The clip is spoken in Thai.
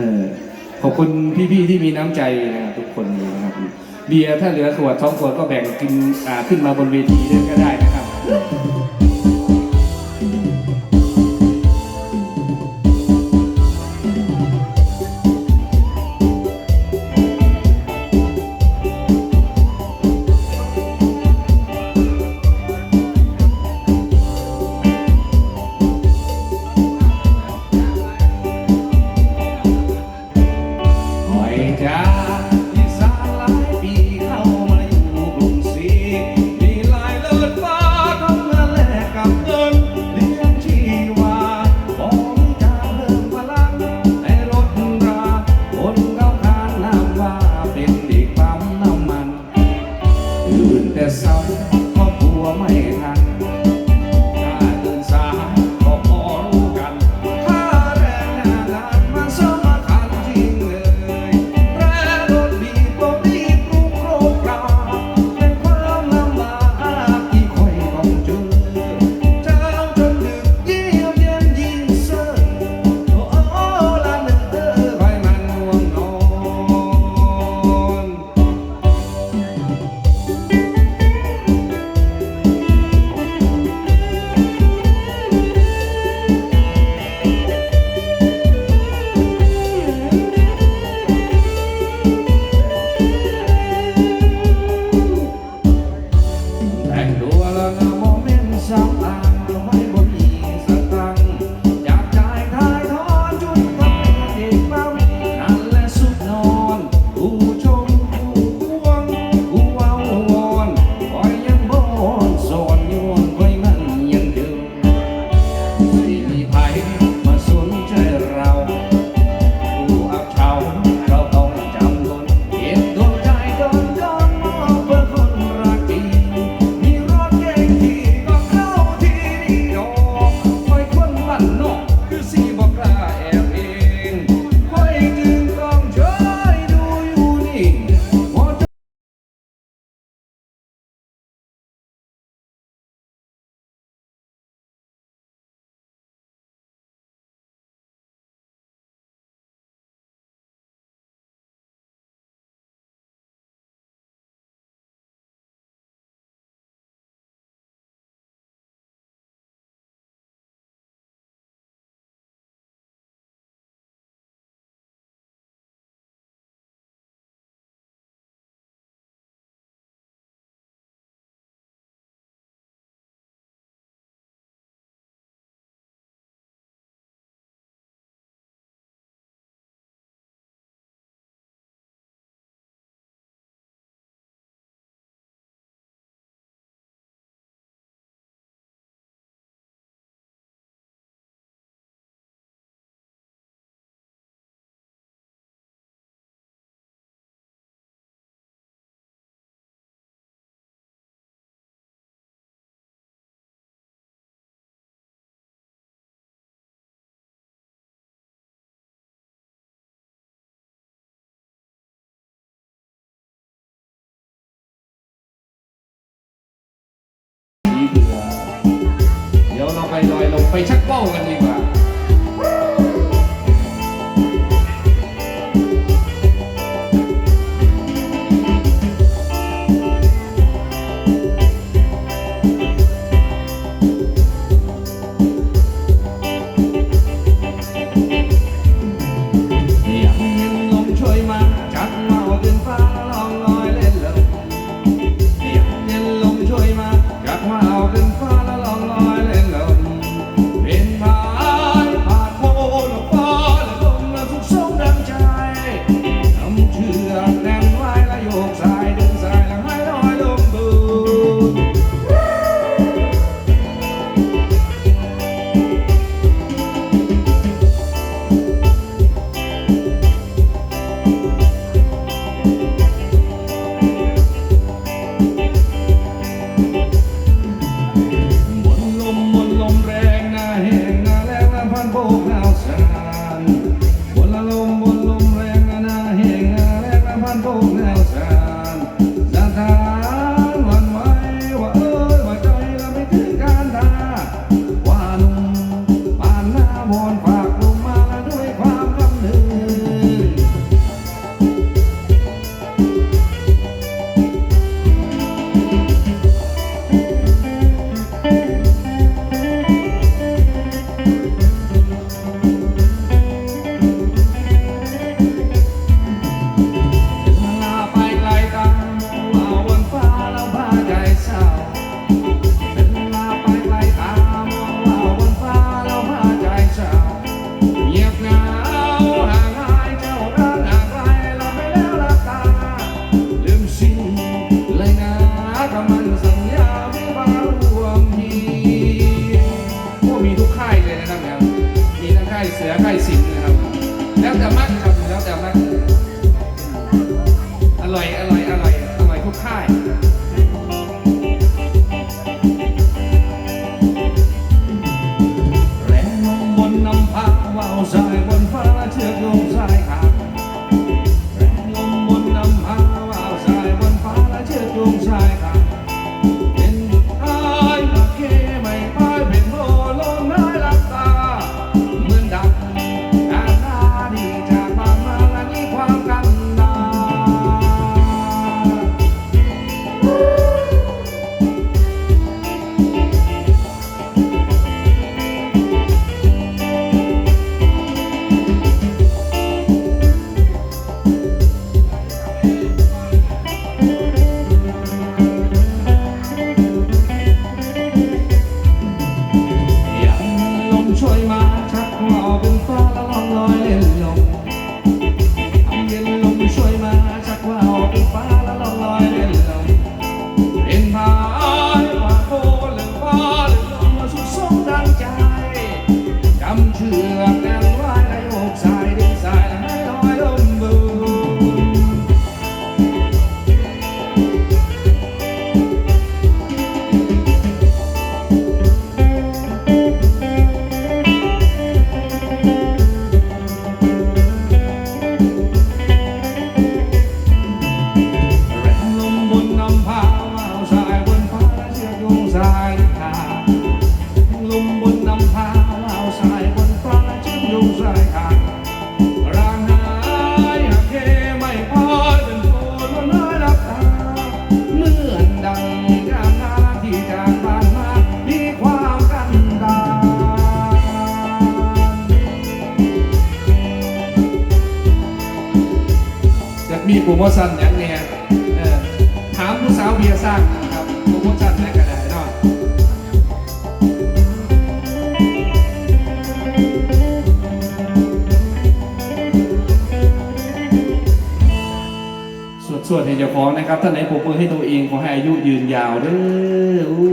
ออขอบคุณพี่ๆที่มีน้ำใจนะครับทุกคนเลยนะครับ เบียร์ถ้าเหลือขวดท้องขวดก็แบ่งกินขึ้นมาบนเวทีด้วยก็ได้นะครับ ชักเป้ากันดีกว่า โปรโมชั่นยังเนี่ยถามผู้สาวเบียร์สร้างครับโปรโมชั่นได้กระไดเนาะส่วนส่วนให้เจ้าของนะครับท่านไหนผมมือให้ตัวเองขอให้อายุยืนยาวเด้อ